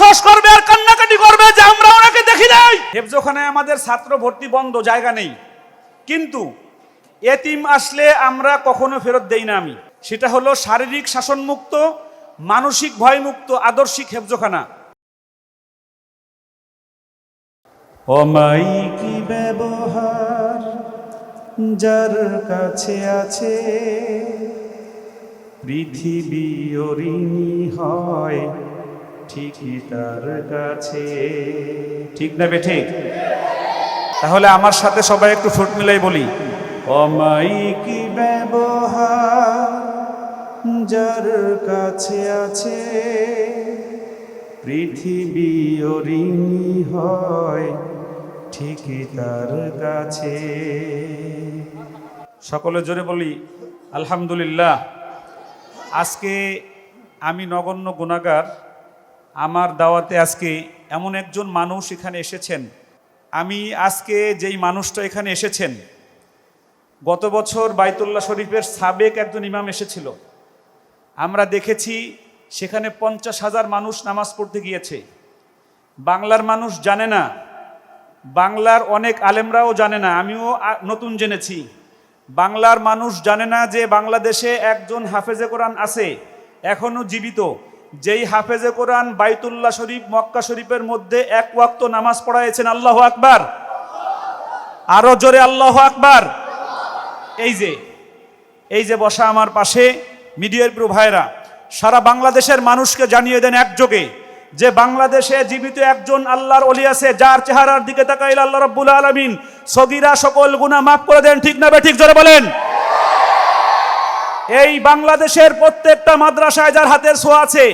আফসোস করবে আর কান্নাকাটি করবে যে আমরা ওনাকে দেখি নাই। হেফজোখানায় আমাদের ছাত্র ভর্তি বন্ধ, জায়গা নেই। কিন্তু এতিম আসলে আমরা কখনো ফেরত দেই না আমি। সেটা হলো শারীরিক শাসনমুক্ত, মানসিক ভয়মুক্ত, আদর্শিক হেফজোখানা। অমাইকি ব্যবহার যার কাছে আছে, পৃথিবী অরিণী হয় ঠিকই তার কাছে। ঠিক না বে ঠিক? তাহলে আমার সাথে সবাই একটু ফুট মিলাই বলি। অমাইকি ব্যবহার যার কাছে আছে? পৃথিবী অরিণী হয় ঠিকই তার কাছে। সকলে জোরে বলি, আলহামদুলিল্লাহ। আজকে আমি নগণ্য গুণাগার আমার দাওয়াতে আজকে এমন একজন মানুষ এখানে এসেছেন। আমি আজকে যেই মানুষটা এখানে এসেছেন, গত বছর বাইতুল্লাহ শরীফের সাবেক একজন ইমাম এসেছিল। আমরা দেখেছি সেখানে পঞ্চাশ হাজার মানুষ নামাজ পড়তে গিয়েছে। বাংলার মানুষ জানে না, বাংলার অনেক আলেমরাও জানে না, আমিও নতুন জেনেছি। বাংলার মানুষ জানে না যে বাংলাদেশে একজন হাফেজে কোরআন আছে এখনও জীবিত। যেই হাফেজে কোরআন বাইতুল্লাহ শরীফ, মক্কা শরীফের মধ্যে এক ওয়াক্ত নামাজ পড়াইছেন আল্লাহ আকবার। আরও জোরে আল্লাহ আকবার। এই যে এই যে বসা আমার পাশে মিডিয়ার প্রিয় ভাইরা, সারা বাংলাদেশের মানুষকে জানিয়ে দেন একযোগে যে বাংলাদেশে জীবিত একজন আল্লাহর অলি আছে, যার চেহারার দিকে তাকাইল আল্লাহ রব্বুল আলমিন সগিরা সকল গুনাহ মাফ করে দেন, ঠিক না ঠিক জোরে বলেন? এই বাংলাদেশের প্রত্যেকটা মাদ্রাসায় যার হাতের ছোঁয়া আছে,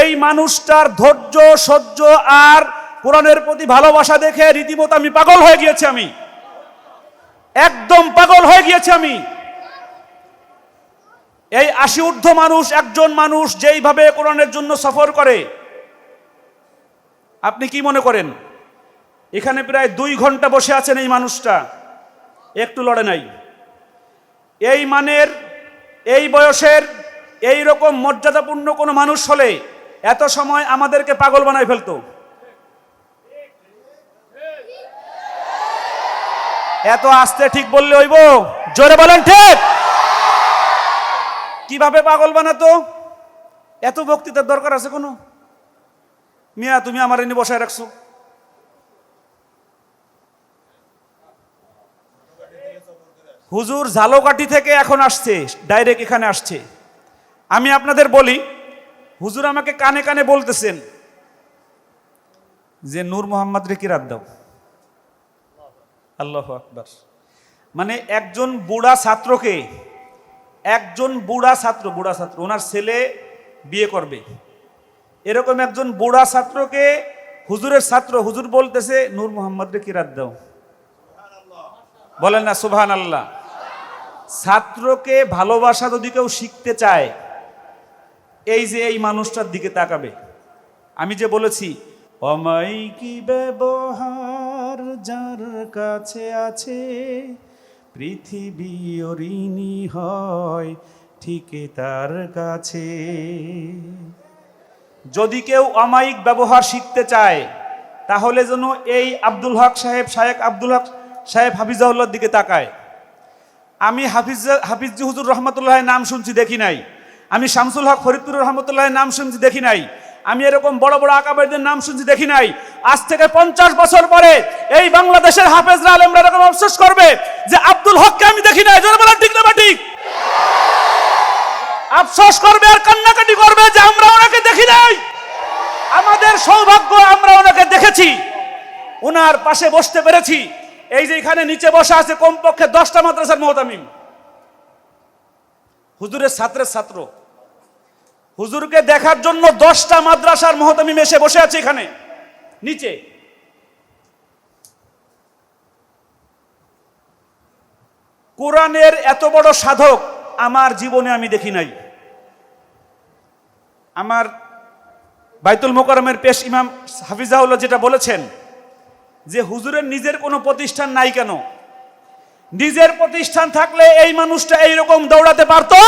এই মানুষটার ধৈর্য, সহ্য আর কোরআনের প্রতি ভালোবাসা দেখে রীতিমতো আমি পাগল হয়ে গিয়েছি আমি। একদম পাগল হয়ে গিয়েছি আমি। এই আশি ঊর্ধ্ব মানুষ, একজন মানুষ যেইভাবে কোরআনের জন্য সফর করে, আপনি কি মনে করেন? এখানে প্রায় দুই ঘণ্টা বসে আছেন এই মানুষটা, একটু লড়ে নাই। এই মানের এই বয়সের এই রকম মর্যাদাপূর্ণ কোনো মানুষ হলে এত সময় আমাদেরকে পাগল বানায় ফেলতো। এত আসতে ঠিক বললে হইব? জোরে বলেন ঠিক। কীভাবে পাগল বানাতো? এত বক্তৃতার দরকার আছে কোনো? মিয়া, তুমি আমার এনে বসায় রাখছো। হুজুর ঝালকাঠি থেকে এখন আসছে ডাইরেক্ট এখানে আসছে। আমি আপনাদের বলি, হুজুর আমাকে কানে কানে বলতেছেন যে, নূর মোহাম্মদ রে কি রাত দাও? আল্লাহ আকবার। মানে একজন বুড়া ছাত্রকে, একজন বুড়া ছাত্র বুড়া ছাত্র, ওনার ছেলে বিয়ে করবে। এরকম একজন বুড়া ছাত্রকে হুজুরের ছাত্র, হুজুর বলতেছে, নূর মোহাম্মদ রে কিরাত দাও? বলেন না সুবহান আল্লাহ ছাত্রকে ভালোবাসা যদি কেউ শিখতে চায়, এই যে এই মানুষটার দিকে তাকাবে। আমি যে বলেছি অমাইকি ব্যবহার যার কাছে আছে, পৃথিবী অরিণী হয় ঠিকই তার কাছে। যদি কেউ অমায়িক ব্যবহার শিখতে চায়, তাহলে যেন এই আব্দুল হক সাহেব, শায়েক আব্দুল হক সাহেব হাফিজাউল্লার দিকে তাকায়। আমি হাফিজ হাফিজ হুজুর রহমতুল্লাহ নাম শুনছি, দেখি নাই। আমি শামসুল হক ফরিদপুর রহমতুল্লাহ নাম শুনছি, দেখি নাই। আমি এরকম বড় বড় আকাবাইদের নাম শুনছি, দেখি নাই। আজ থেকে পঞ্চাশ বছর পরে এই বাংলাদেশের হাফেজরা আলেমরা এরকম আফসোস করবে যে আব্দুল হককে আমি দেখি নাই। বলেন, ঠিক না ঠিক? আফসোস করবে আর কান্নাকাটি করবে যে আমরা ওনাকে দেখি নাই। আমাদের সৌভাগ্য আমরা ওনাকে দেখেছি। ওনার পাশে বসতে পেরেছি। এই যে এখানে নিচে বসা আছে কমপক্ষে দশটা মাদ্রাসার মহতামিম। হুজুরের ছাত্রের ছাত্র। হুজুরকে দেখার জন্য দশটা মাদ্রাসার মহতামিম এসে বসে আছে এখানে। নিচে। কোরআনের এত বড় সাধক আমার জীবনে আমি দেখি নাই। আমার বাইতুল মোকারমের পেশ ইমাম হাফিজাউল্লাহ যেটা বলেছেন যে হুজুরের নিজের কোনো প্রতিষ্ঠান নাই কেন? নিজের প্রতিষ্ঠান থাকলে এই মানুষটা এইরকম দৌড়াতে পারতো?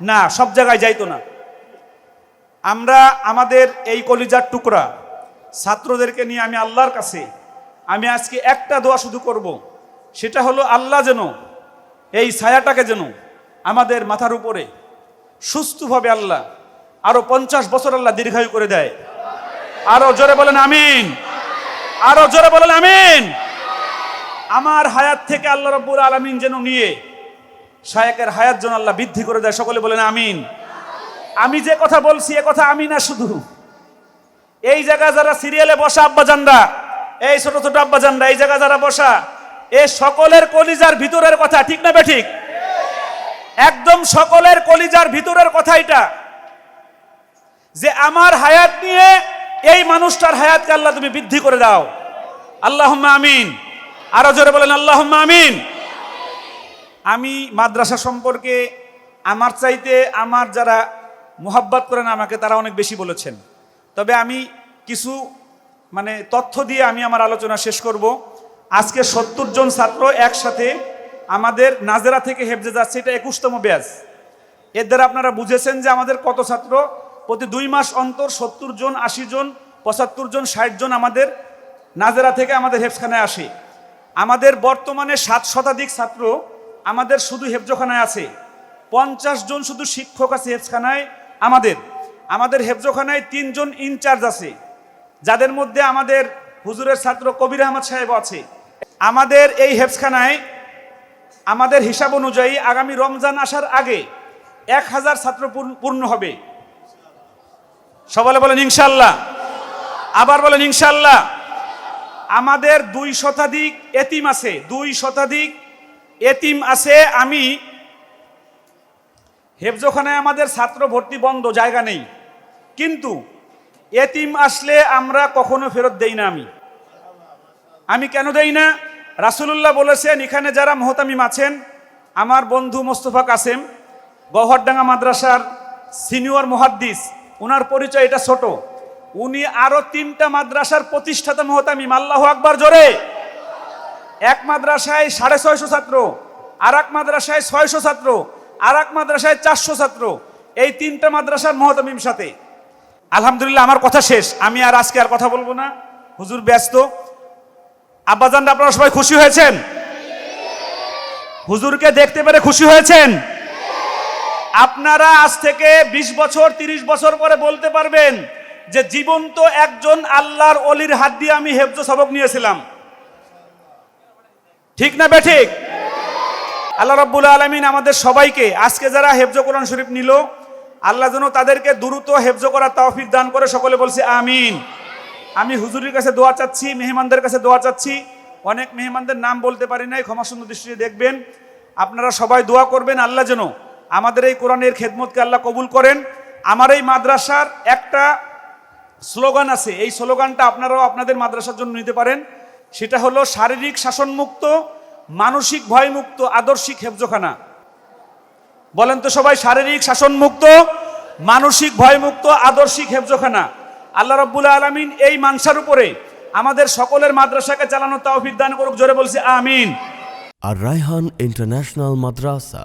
না, সব জায়গায় যাইতো না। আমরা, আমাদের এই কলিজার টুকরা ছাত্রদেরকে নিয়ে আমি আল্লাহর কাছে, আমি আজকে একটা দোয়া শুধু করব। সেটা হলো আল্লাহ যেন এই ছায়াটাকে যেন আমাদের মাথার উপরে সুস্থভাবে আল্লাহ আরও পঞ্চাশ বছর আল্লাহ দীর্ঘায়ু করে দেয়। আরও জোরে বলেন, আমিন। আরও জোরে বলেন, আমিন। আমার হায়াত থেকে আল্লাহ রব্বুল আলমিন যেন নিয়ে, শায়েকের হায়াত যেন আল্লাহ বৃদ্ধি করে দেয়, সকলে বলেন, আমিন। আমি যে কথা বলছি, এ কথা আমি না শুধু। এই জায়গা যারা সিরিয়ালে বসা, আব্বাজানরা, এই ছোট ছোট আব্বা আব্বাজানরা, এই জায়গা যারা বসা, এ সকলের কলিজার ভিতরের কথা, ঠিক না বেঠিক? একদম সকলের কলিজার ভিতরের কথা এটা। যে আমার হায়াত নিয়ে এই মানুষটার হায়াতকে আল্লাহ তুমি বৃদ্ধি করে দাও। আল্লাহ আমিন। আরও জোরে বলেন আল্লাহ আমিন। আমি মাদ্রাসা সম্পর্কে আমার চাইতে আমার যারা মোহাব্বত করেন আমাকে, তারা অনেক বেশি বলেছেন। তবে আমি কিছু মানে তথ্য দিয়ে আমি আমার আলোচনা শেষ করব। আজকে সত্তর জন ছাত্র একসাথে আমাদের নাজেরা থেকে হেফজে যাচ্ছে, এটা একুশতম ব্যাচ। এর দ্বারা আপনারা বুঝেছেন যে আমাদের কত ছাত্র প্রতি দুই মাস অন্তর সত্তর জন, আশি জন, পঁচাত্তর জন, ষাট জন আমাদের নাজেরা থেকে আমাদের হেফখানায় আসে। আমাদের বর্তমানে সাত শতাধিক ছাত্র আমাদের শুধু হেফজখানায় আছে। পঞ্চাশ জন শুধু শিক্ষক আছে হেফখানায় আমাদের। আমাদের হেফজখানায় তিনজন ইনচার্জ আছে, যাদের মধ্যে আমাদের হুজুরের ছাত্র কবির আহমদ সাহেব আছে। আমাদের এই হেফখানায় আমাদের হিসাব অনুযায়ী আগামী রমজান আসার আগে এক হাজার ছাত্র পূর্ণ হবে। সবাই বলেন ইনশাল্লাহ। আবার বলেন ইনশাল্লাহ। আমাদের দুই শতাধিক এতিম আছে, দুই শতাধিক এতিম আছে, আমি হেফজোখানায় আমাদের ছাত্র ভর্তি বন্ধ, জায়গা নেই। কিন্তু এতিম আসলে আমরা কখনো ফেরত দেই না আমি। আমি কেন দেই না? রাসুলুল্লাহ বলেছেন, এখানে যারা মোহতামিম আছেন, আমার বন্ধু মোস্তফা কাসেম, গহরডাঙ্গা মাদ্রাসার সিনিয়র মুহাদ্দিস ওনার পরিচয় এটা ছোট। উনি আরও তিনটা মাদ্রাসার প্রতিষ্ঠাতা মোহতামিম, আল্লাহ আকবার জোরে। এক মাদ্রাসায় সাড়ে ছয়শো ছাত্র আর এক মাদ্রাসায় ছয়শো ছাত্র আর এক মাদ্রাসায় চারশো ছাত্র, এই তিনটা মাদ্রাসার মহতামিম সাথে। আলহামদুলিল্লাহ, আমার কথা শেষ। আমি আর আজকে আর কথা বলব না। হুজুর ব্যস্ত। আব্বাজান আপনারা সবাই খুশি হয়েছেন? হুজুরকে দেখতে পেরে খুশি হয়েছেন? আপনারা আজ থেকে ২০ বছর ৩০ বছর পরে বলতে পারবেন যে জীবন্ত একজন আল্লাহর অলির হাত দিয়ে আমি হেফজ সবক নিয়েছিলাম। ঠিক না বেঠিক আল্লাহ রাব্বুল আলমিন আমাদের সবাইকে আজকে যারা হেফজ কোরআন শরীফ নিল, আল্লাহ যেন তাদেরকে দ্রুত হেফজ করার তৌফিক দান করে, সকলে বলছে আমিন। আমি হুজুরের কাছে দোয়া চাচ্ছি, মেহমানদের কাছে দোয়া চাচ্ছি। অনেক মেহমানদের নাম বলতে পারি নাই, ক্ষমা সুন্দর দৃষ্টিতে দেখবেন। আপনারা সবাই দোয়া করবেন আল্লাহ যেন আমাদের এই কোরআনের খেদমতকে আল্লাহ কবুল করেন। আমার এই মাদ্রাসার একটা স্লোগান আছে। এই স্লোগানটা আপনারাও আপনাদের মাদ্রাসার জন্য নিতে পারেন। সেটা হলো, শারীরিক শাসনমুক্ত, মানসিক ভয়মুক্ত, আদর্শিক হেফজখানা। বলেন তো সবাই, শারীরিক শাসনমুক্ত, মানসিক ভয়মুক্ত, আদর্শিক হেফজখানা। আল্লাহ রব্বুল আলমিন এই মানসার উপরে আমাদের সকলের মাদ্রাসাকে চালানো তৌফিক দান করুক, জোরে বলছি, আমিন। আর রায়হান ইন্টারন্যাশনাল মাদ্রাসা।